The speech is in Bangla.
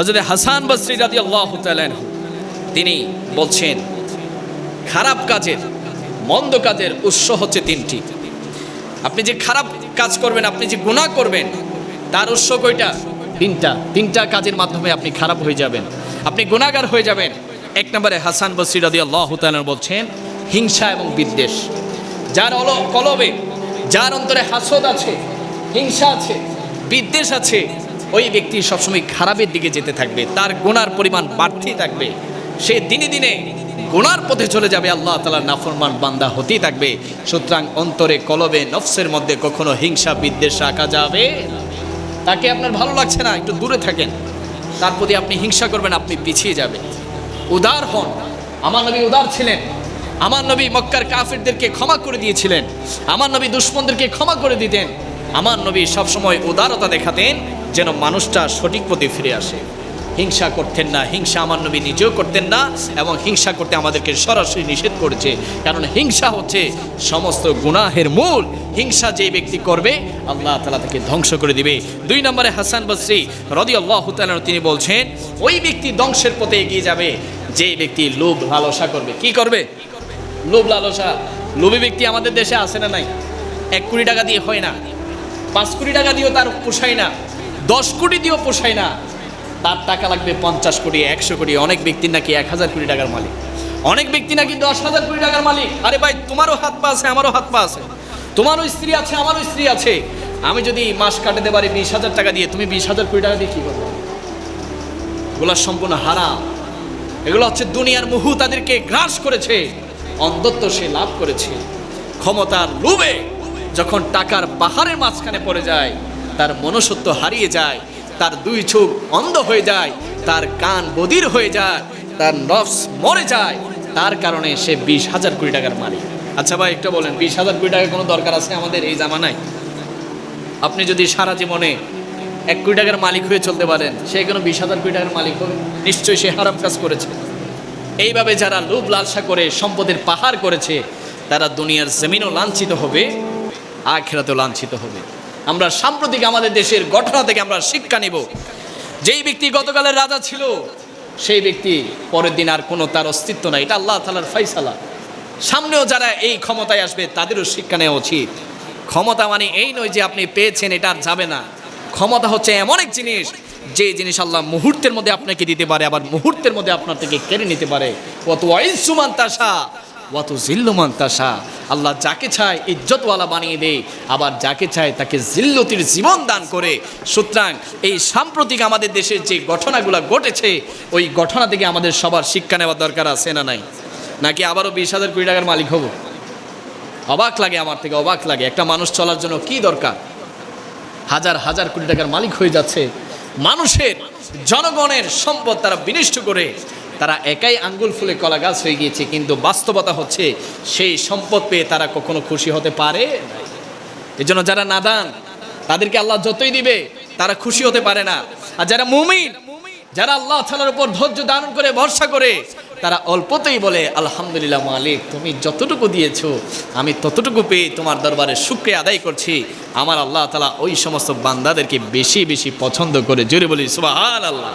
হজরত হাসান বসরি রাদি আল্লাহ তিনি বলছেন, খারাপ কাজের, মন্দ কাজের উৎস হচ্ছে তিনটি। আপনি যে খারাপ কাজ করবেন, আপনি যে গুণা করবেন, তার উৎস কয়টা? তিনটা। তিনটা কাজের মাধ্যমে আপনি খারাপ হয়ে যাবেন। আপনি গুণাগার হয়ে যাবেন। এক নম্বরে হাসান বসরি রাদি আল্লাহ বলছেন, হিংসা এবং বিদ্বেষ। যার অল, কলবে, যার অন্তরে হাসদ আছে, হিংসা আছে, বিদ্বেষ আছে ওই ব্যক্তি সবসময় খারাপের দিকে যেতে থাকবে, তার গুনার পরিমাণ বাড়তেই থাকবে। সে দিনে দিনে গুনার পথে চলে যাবে, আল্লাহ তালার নাফরমান বান্দা হতেই থাকবে। সুতরাং অন্তরে কলবে, নফসের মধ্যে কখনো হিংসা, বিদ্বেষ রাখা যাবে তাকে আপনার ভালো লাগছে না, একটু দূরে থাকেন। তার প্রতি আপনি হিংসা করবেন, আপনি পিছিয়ে যাবেন। উদার হন। আমার নবী উদার ছিলেন। আমার নবী মক্কার কাফিরদেরকে ক্ষমা করে দিয়েছিলেন। আমার নবী দুশ্মনদেরকে ক্ষমা করে দিতেন। আমার নবী সবসময় উদারতা দেখাতেন। যেন মানুষটা সঠিক পথে ফিরে আসে। হিংসা করতেন না, হিংসা আমার নবী নিজেও করতেন না এবং হিংসা করতে আমাদেরকে সরাসরি নিষেধ করেছে। কারণ হিংসা হচ্ছে সমস্ত গুনাহের মূল। হিংসা যে ব্যক্তি করবে, আল্লাহ তালা তাকে ধ্বংস করে দিবে। দুই নম্বরে হাসান বসরি রদি আল্লাহ তিনি বলছেন, ওই ব্যক্তি ধ্বংসের পথে এগিয়ে যাবে যে ব্যক্তি লোভ লালসা করবে। কি করবে? লোভ লালসা। লোভী ব্যক্তি আমাদের দেশে আসে না নাই? এক কোটি টাকা দিয়ে হয় না। পাঁচ কোটি টাকা দিয়েও তার পোষায় না। দশ কোটি দিয়েও পোষায় না। তার টাকা লাগবে পঞ্চাশ কোটি, একশো কোটি, অনেক ব্যক্তির নাকি এক হাজার কোটি টাকার মালিক। অনেক ব্যক্তি নাকি দশ হাজার কোটি টাকার মালিক। আরে ভাই, তোমারও হাত পা আছে, আমারও হাত পা আছে। তোমারও স্ত্রী আছে, আমারও স্ত্রী আছে। আমি যদি মাস কাটাতে পারি বিশ হাজার টাকা দিয়ে, তুমি বিশ হাজার কোটি টাকা দিয়ে কী করবে? এগুলো সম্পূর্ণ হারাম। এগুলো হচ্ছে দুনিয়ার মুহু তাদেরকে গ্রাস করেছে, অন্ধত্ব সে লাভ করেছে। ক্ষমতার লোভে যখন টাকার পাহাড়ের মাঝখানে পড়ে যায় তার মনুষ্যত্ব হারিয়ে যায়, তার দুই চোখ অন্ধ হয়ে যায়, তার কান বদির হয়ে যায়, তার নফস মরে যায়। তার কারণে সে বিশ হাজার কোটি টাকার মালিক। আচ্ছা ভাই, একটা বলেন, বিশ হাজার কোটি টাকার কোনো দরকার আছে আমাদের এই জামানায়? আপনি যদি সারা জীবনে এক কোটি টাকার মালিক হয়ে চলতে পারেন, সে কোনো বিশ হাজার কোটি টাকার মালিক হবে? নিশ্চয়ই সে হারাম কাজ করেছে। এইভাবে যারা লোভ লালসা করে, সম্পদের পাহাড় করেছে, তারা দুনিয়ার জমিনও লাঞ্ছিত হবে, আখেরাতেও লাঞ্ছিত হবে। আমরা সাম্প্রতিক আমাদের দেশের ঘটনা থেকে আমরা শিক্ষা নেব। যেই ব্যক্তি গতকালের রাজা ছিল, সেই ব্যক্তি পরের দিন আর কোনো তার অস্তিত্ব নাই। এটা আল্লাহ তালার ফাইসালা সামনেও যারা এই ক্ষমতায় আসবে, তাদেরও শিক্ষা নেওয়া উচিত। ক্ষমতা মানে এই নয় যে আপনি পেয়েছেন, এটা আর যাবে না। ক্ষমতা হচ্ছে এমন এক জিনিস, যে জিনিস আল্লাহ মুহূর্তের মধ্যে আপনাকে দিতে পারে, আবার মুহূর্তের মধ্যে আপনার থেকে কেড়ে নিতে পারে। অত ওয়াইসুমান তাসা অত জিল্লুমান তাসা আল্লাহ যাকে চায় ইজ্জতওয়ালা বানিয়ে দেয় আবার যাকে চায় তাকে জিল্লতির জীবন দান করে। সুতরাং এই সাম্প্রতিক আমাদের দেশের যে ঘটনাগুলো ঘটেছে, ওই ঘটনা থেকে আমাদের সবার শিক্ষা নেওয়ার দরকার আছে না নাই? নাকি আবারও বিশ হাজার কোটি টাকার মালিক হব? অবাক লাগে আমার থেকে, অবাক লাগে। একটা মানুষ চলার জন্য কি দরকার? হাজার হাজার কোটি টাকার মালিক হয়ে যাচ্ছে। মানুষের, জনগণের সম্পদ তারা বিনিষ্ট করে তারা একাই আঙ্গুল ফুলে কলা গাছ হয়ে গিয়েছে, কিন্তু বাস্তবতা হচ্ছে সেই সম্পদ পেয়ে তারা কখনো খুশি হতে পারে এই জন্য যারা নাদান, তাদেরকে আল্লাহ যতই দিবে, তারা খুশি হতে পারে না। আর যারা মুমিন, যারা আল্লাহ তালার উপর ধৈর্য ধারণ করে, ভরসা করে, তারা অল্পতেই বলে, আলহামদুলিল্লাহ মালিক, তুমি যতটুকু দিয়েছ, আমি ততটুকু পেয়ে তোমার দরবারে শুক্রিয়া আদায় করছি। আমার আল্লাহ তালা ওই সমস্ত বান্দাদেরকে বেশি বেশি পছন্দ করে। জোরে বলি সুবাহ আল্লাহ